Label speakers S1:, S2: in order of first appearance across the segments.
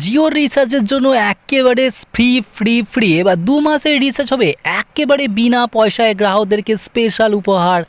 S1: জিও রিচার্জের জন্য একেবারে ফ্রি ফ্রি ফ্রি এবার দু মাসের রিচার্জ হবে একেবারে বিনা পয়সায় গ্রাহকদেরকে স্পেশাল উপহার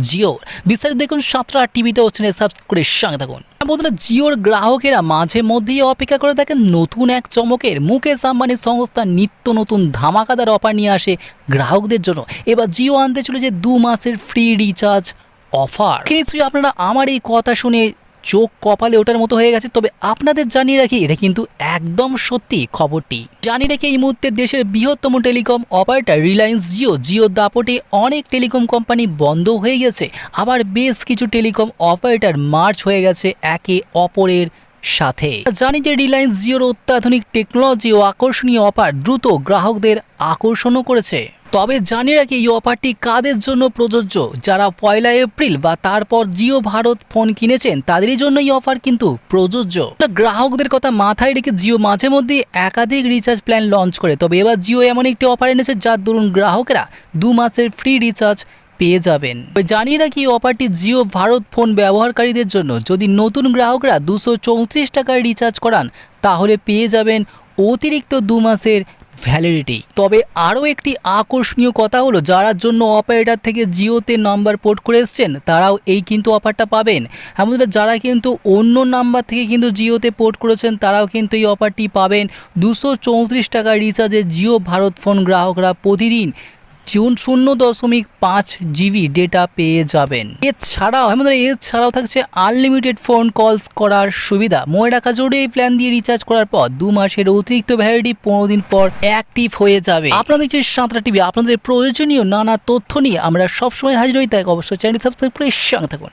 S1: জিও। বিস্তারিত দেখুন সাতটা টিভিতে হচ্ছে সাবস্ক্রাইব করে সঙ্গে থাকুন। বন্ধুরা, জিওর গ্রাহকেরা মাঝে মধ্যেই অপেক্ষা করে থাকেন নতুন এক চমকের মুকেশ আম্বানির সংস্থা নিত্য নতুন ধামাকাদার অফার নিয়ে আসে গ্রাহকদের জন্য। এবার জিও আনতে চলেছে দু মাসের ফ্রি রিচার্জ অফার নিশ্চয়ই আপনারা আমার এই কথা শুনে চোখ কপালে ওটার মতো হয়ে গেছে, তবে আপনাদের জানিয়ে রাখি, এটা কিন্তু একদম সত্যি খবরটি। জানিয়ে রেখে, এই মুহূর্তে দেশের বৃহত্তম টেলিকম অপারেটর রিলায়েন্স জিও জিও দাপটে অনেক টেলিকম কোম্পানি বন্ধ হয়ে গেছে। আবার বেশ কিছু টেলিকম অপারেটর মার্চ হয়ে গেছে একে অপরের সাথে। জানি যে রিলায়েন্স জিওর অত্যাধুনিক টেকনোলজি ও আকর্ষণীয় অফার দ্রুত গ্রাহকদের আকর্ষণও করেছে। তবে জানিয়ে রাখি এই অফারটি কাদের জন্য প্রযোজ্য? যারা পয়লা এপ্রিল বা তারপর জিও ভারত ফোন কিনেছেন, তাদেরই জন্য এই অফার কিন্তু প্রযোজ্য। গ্রাহকদের কথা মাথায় রেখে জিও মাঝে মধ্যে একাধিক রিচার্জ প্ল্যান লঞ্চ করে, তবে এবার জিও এমন একটি অফার এনেছে যার দরুন গ্রাহকেরা দু মাসের ফ্রি রিচার্জ পেয়ে যাবেন। জানিয়ে রাখি এই অফারটি জিও ভারত ফোন ব্যবহারকারীদের জন্য। যদি নতুন গ্রাহকরা দুশো চৌত্রিশ টাকার রিচার্জ করান, তাহলে পেয়ে যাবেন অতিরিক্ত দু মাসের ভ্যালিডিটি তবে আরও একটি আকর্ষণীয় কথা হলো, যারা জন্য অপারেটার থেকে জিওতে নাম্বার পোর্ট করে এসছেন, তারাও এই কিন্তু অফারটা পাবেন। এমনকি যারা কিন্তু অন্য নাম্বার থেকে কিন্তু জিওতে পোর্ট করেছেন, তারাও কিন্তু এই অফারটি পাবেন। দুশো টাকা রিচার্জে জিও ভারত ফোন গ্রাহকরা প্রতিদিন জুন শূন্য দশমিক পাঁচ জিবি ডেটা পেয়ে যাবেন। এছাড়াও আমাদের এছাড়াও থাকছে আনলিমিটেড ফোন কলস করার সুবিধা। মনে রাখা, জরুরি এই প্ল্যান দিয়ে রিচার্জ করার পর দু মাসের অতিরিক্ত ভ্যালিডিটি পনেরো দিন পর অ্যাক্টিভ হয়ে যাবে। আপনাদের যে সাঁতরা টিভি আপনাদের প্রয়োজনীয় নানা তথ্য নিয়ে আমরা সবসময় হাজির হই, তাই অবশ্যই চ্যানেল সাবস্ক্রাইব করে সঙ্গে থাকুন।